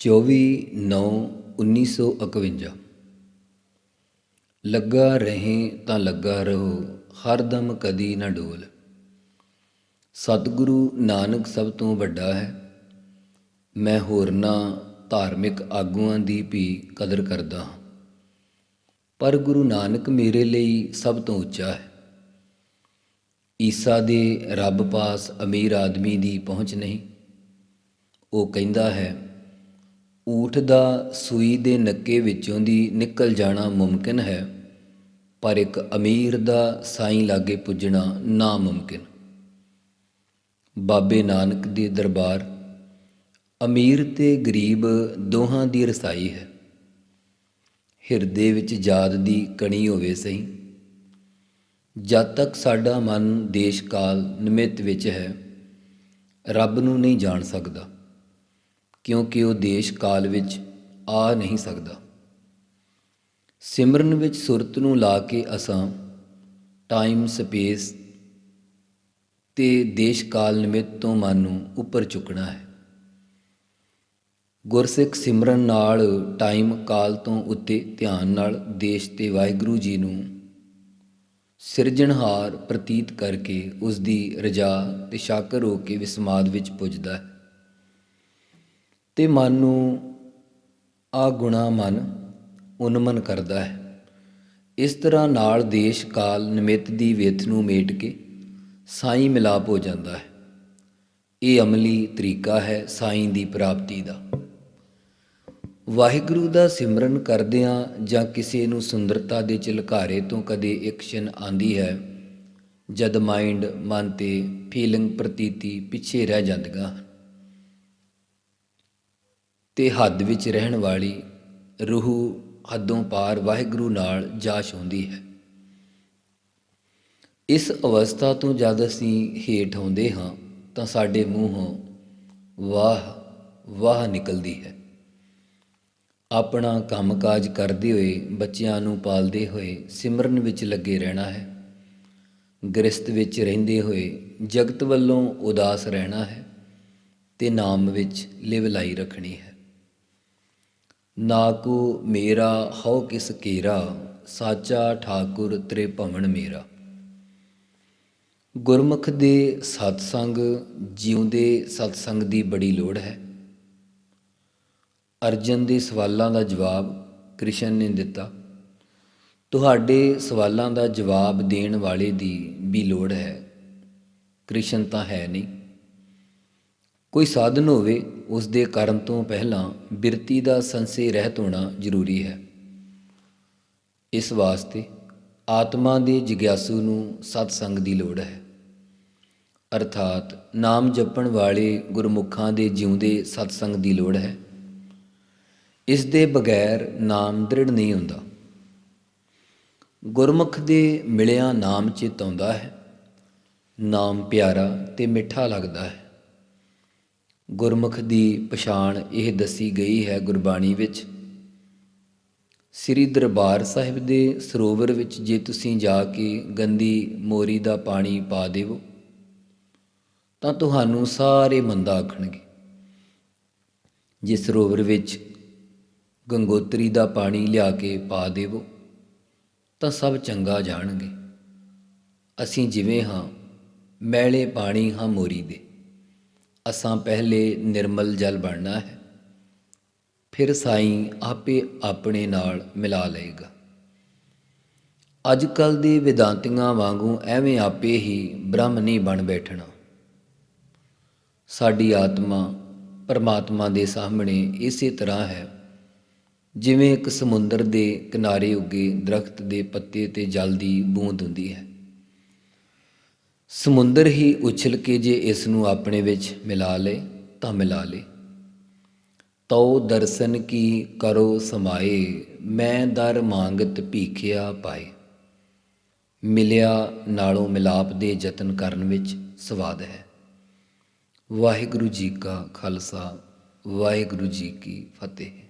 24/9/1951 ਲੱਗਾ ਰਹੇ ਤਾਂ ਲੱਗਾ ਰਹੋ ਹਰਦਮ ਕਦੀ ਨਾ ਡੋਲ। ਸਤਿਗੁਰੂ ਨਾਨਕ ਸਭ ਤੋਂ ਵੱਡਾ ਹੈ। ਮੈਂ ਹੋਰਨਾਂ ਧਾਰਮਿਕ ਆਗੂਆਂ ਦੀ ਵੀ ਕਦਰ ਕਰਦਾ ਹਾਂ। ਪਰ ਗੁਰੂ ਨਾਨਕ ਮੇਰੇ ਲਈ ਸਭ ਤੋਂ ਉੱਚਾ ਹੈ। ਈਸਾ ਦੇ ਰੱਬ ਪਾਸ ਅਮੀਰ ਆਦਮੀ ਦੀ ਪਹੁੰਚ ਨਹੀਂ। ਉਹ ਕਹਿੰਦਾ ਹੈ ਊਠ ਦਾ ਸੂਈ ਦੇ ਨੱਕੇ ਵਿੱਚੋਂ ਦੀ ਨਿਕਲ ਜਾਣਾ ਮੁਮਕਿਨ ਹੈ, ਪਰ ਇੱਕ ਅਮੀਰ ਦਾ ਸਾਈਂ ਲਾਗੇ ਪੁੱਜਣਾ ਨਾਮੁਮਕਿਨ। ਬਾਬੇ ਨਾਨਕ ਦੇ ਦਰਬਾਰ, ਅਮੀਰ ਤੇ ਗਰੀਬ ਦੋਹਾਂ ਦੀ ਰਸਾਈ ਹੈ। ਹਿਰਦੇ ਵਿੱਚ ਯਾਦ ਦੀ ਕਣੀ ਹੋਵੇ ਸਹੀ। ਜਦ ਤੱਕ ਸਾਡਾ ਮਨ ਦੇਸ਼ ਕਾਲ ਨਿਮਿਤ ਵਿੱਚ ਹੈ, ਰੱਬ ਨੂੰ ਨਹੀਂ ਜਾਣ ਸਕਦਾ। ਕਿਉਂਕਿ ਉਹ ਦੇਸ਼ ਕਾਲ ਵਿੱਚ ਆ ਨਹੀਂ ਸਕਦਾ। ਸਿਮਰਨ ਵਿੱਚ ਸੁਰਤ ਨੂੰ ਲਾ ਕੇ ਅਸਾਂ ਟਾਈਮ ਸਪੇਸ ਤੇ ਦੇਸ਼ ਕਾਲ ਨਿਮਿਤ ਤੋਂ ਮਨ ਨੂੰ ਉੱਪਰ ਚੁੱਕਣਾ ਹੈ। ਗੁਰਸਿੱਖ ਸਿਮਰਨ ਨਾਲ ਟਾਈਮ ਕਾਲ ਤੋਂ ਉੱਤੇ ਧਿਆਨ ਨਾਲ ਦੇਸ਼ ਤੇ ਵਾਹਿਗੁਰੂ ਜੀ ਨੂੰ ਸਿਰਜਣਹਾਰ ਪ੍ਰਤੀਤ ਕਰਕੇ ਉਸ ਦੀ ਰਜਾ ਤੇ ਸ਼ਾਕਰ ਹੋ ਕੇ ਵਿਸਮਾਦ ਵਿੱਚ ਪੁੱਜਦਾ ਹੈ। ਤੇ ਮਨ ਨੂੰ ਆ ਗੁਣਾ ਮਨ ਉਨਮਨ ਕਰਦਾ ਹੈ। ਇਸ ਤਰ੍ਹਾਂ ਨਾਲ ਦੇਸ਼ ਕਾਲ ਨਿਮਿਤ ਦੀ ਵਿਥ ਨੂੰ ਮੇਟ ਕੇ ਸਾਈਂ ਮਿਲਾਪ ਹੋ ਜਾਂਦਾ ਹੈ। ਇਹ ਅਮਲੀ ਤਰੀਕਾ ਹੈ ਸਾਈਂ ਦੀ ਪ੍ਰਾਪਤੀ ਦਾ। ਵਾਹਿਗੁਰੂ ਦਾ ਸਿਮਰਨ ਕਰਦਿਆਂ ਜਾਂ ਕਿਸੇ ਨੂੰ ਸੁੰਦਰਤਾ ਦੇ ਝਲਕਾਰੇ ਤੋਂ ਕਦੇ ਇੱਕ ਛਿਨ ਆਂਦੀ ਹੈ, ਜਦ ਮਾਈਂਡ ਮਨ ਤੇ ਫੀਲਿੰਗ ਪ੍ਰਤੀਤੀ ਪਿੱਛੇ ਰਹਿ ਜਾਂਦੀਆਂ ਹਨ। ਤੇ ਹੱਦ ਵਿੱਚ ਰਹਿਣ ਵਾਲੀ ਰੂਹ ਹੱਦੋਂ ਪਾਰ ਵਾਹਿਗੁਰੂ ਨਾਲ ਜਾ ਛੂੰਦੀ ਹੈ। ਇਸ ਅਵਸਥਾ ਤੋਂ ਜਦ ਅਸੀਂ ਹੇਠ ਆਉਂਦੇ ਹਾਂ, ਤਾਂ ਸਾਡੇ ਮੂੰਹੋਂ ਵਾਹ ਵਾਹ ਨਿਕਲਦੀ ਹੈ। ਆਪਣਾ ਕੰਮਕਾਜ ਕਰਦੇ ਹੋਏ, ਬੱਚਿਆਂ ਨੂੰ ਪਾਲਦੇ ਹੋਏ, ਸਿਮਰਨ ਵਿੱਚ ਲੱਗੇ ਰਹਿਣਾ ਹੈ। ਗ੍ਰਸਤ ਵਿੱਚ ਰਹਿੰਦੇ ਹੋਏ, ਜਗਤ ਵੱਲੋਂ ਉਦਾਸ ਰਹਿਣਾ ਹੈ ਤੇ ਨਾਮ ਵਿੱਚ ਲਿਵ ਲਾਈ ਰੱਖਣੀ ਹੈ। ਨਾ ਕੋ ਮੇਰਾ, ਹਉ ਕਿਸ ਕੀਰਾ, ਸਾਚਾ ਠਾਕੁਰ ਤ੍ਰੇ ਭਵਨ ਮੇਰਾ। ਗੁਰਮੁਖ ਦੇ ਸਤਸੰਗ, ਜਿਉਂਦੇ ਸਤਸੰਗ ਦੀ ਬੜੀ ਲੋੜ ਹੈ। ਅਰਜਨ ਦੇ ਸਵਾਲਾਂ ਦਾ ਜਵਾਬ ਕ੍ਰਿਸ਼ਨ ਨੇ ਦਿੱਤਾ। ਤੁਹਾਡੇ ਸਵਾਲਾਂ ਦਾ ਜਵਾਬ ਦੇਣ ਵਾਲੇ ਦੀ ਵੀ ਲੋੜ ਹੈ। ਕ੍ਰਿਸ਼ਨ ਤਾਂ ਹੈ ਨਹੀਂ। ਕੋਈ ਸਾਧਨ ਹੋਵੇ, ਉਸ ਦੇ ਕਰਨ ਤੋਂ ਪਹਿਲਾਂ ਬਿਰਤੀ ਦਾ ਸੰਸੇ ਰਹਿਤ ਹੋਣਾ ਜ਼ਰੂਰੀ ਹੈ। ਇਸ ਵਾਸਤੇ ਆਤਮਾ ਦੇ ਜਿਗਿਆਸੂ ਨੂੰ ਸਤਸੰਗ ਦੀ ਲੋੜ ਹੈ। ਅਰਥਾਤ ਨਾਮ ਜਪਣ ਵਾਲੇ ਗੁਰਮੁਖਾਂ ਦੇ ਜਿਉਂਦੇ ਸਤਸੰਗ ਦੀ ਲੋੜ ਹੈ। ਇਸ ਦੇ ਬਗੈਰ ਨਾਮ ਦ੍ਰਿੜ ਨਹੀਂ ਹੁੰਦਾ। ਗੁਰਮੁਖ ਦੇ ਮਿਲਿਆ ਨਾਮ ਚਿਤ ਆਉਂਦਾ ਹੈ। ਨਾਮ ਪਿਆਰਾ ਤੇ ਮਿੱਠਾ ਲੱਗਦਾ ਹੈ। ਗੁਰਮੁਖ ਦੀ ਪਛਾਣ ਇਹ ਦੱਸੀ ਗਈ ਹੈ ਗੁਰਬਾਣੀ ਵਿੱਚ। ਸ੍ਰੀ ਦਰਬਾਰ ਸਾਹਿਬ ਦੇ ਸਰੋਵਰ ਵਿੱਚ ਜੇ ਤੁਸੀਂ ਜਾ ਕੇ ਗੰਦੀ ਮੋਰੀ ਦਾ ਪਾਣੀ ਪਾ ਦੇਵੋ, ਤਾਂ ਤੁਹਾਨੂੰ ਸਾਰੇ ਮੰਦਾ ਆਖਣਗੇ। ਜੇ ਸਰੋਵਰ ਵਿੱਚ ਗੰਗੋਤਰੀ ਦਾ ਪਾਣੀ ਲਿਆ ਕੇ ਪਾ ਦੇਵੋ, ਤਾਂ ਸਭ ਚੰਗਾ ਜਾਣਗੇ। ਅਸੀਂ ਜਿਵੇਂ ਹਾਂ, ਮੈਲੇ ਪਾਣੀ ਹਾਂ ਮੋਰੀ ਦੇ। ਅਸਾਂ ਪਹਿਲੇ ਨਿਰਮਲ ਜਲ ਬਣਨਾ ਹੈ, ਫਿਰ ਸਾਈਂ ਆਪੇ ਆਪਣੇ ਨਾਲ ਮਿਲਾ ਲਏਗਾ। ਅੱਜ ਕੱਲ ਦੇ ਵਿਦਾਂਤੀਆਂ ਵਾਂਗੂ ਐਵੇਂ ਆਪੇ ਹੀ ਬ੍ਰਹਮ ਨਹੀਂ ਬਣ ਬੈਠਣਾ। ਸਾਡੀ ਆਤਮਾ ਪਰਮਾਤਮਾ ਦੇ ਸਾਹਮਣੇ ਇਸੇ ਤਰ੍ਹਾਂ ਹੈ, ਜਿਵੇਂ ਇੱਕ ਸਮੁੰਦਰ ਦੇ ਕਿਨਾਰੇ ਉੱਗੇ ਦਰਖਤ ਦੇ ਪੱਤੇ ਤੇ ਜਲ ਦੀ ਬੂੰਦ ਹੁੰਦੀ ਹੈ। ਸਮੁੰਦਰ ਹੀ ਉਛਲ ਕੇ ਜੇ ਇਸ ਨੂੰ ਆਪਣੇ ਵਿੱਚ ਮਿਲਾ ਲੇ, ਤਾਂ ਮਿਲਾ ਲੇ। ਤਉ ਦਰਸ਼ਨ ਕੀ ਕਰੋ ਸਮਾਏ, ਮੈਂ ਦਰ ਮੰਗਤ ਭੀਖਿਆ ਪਾਏ। ਮਿਲਿਆ ਨਾਲੋਂ ਮਿਲਾਪ ਦੇ ਯਤਨ ਕਰਨ ਵਿੱਚ ਸਵਾਦ ਹੈ। ਵਾਹਿਗੁਰੂ ਜੀ ਕਾ ਖਾਲਸਾ, ਵਾਹਿਗੁਰੂ ਜੀ ਕੀ ਫਤਿਹ।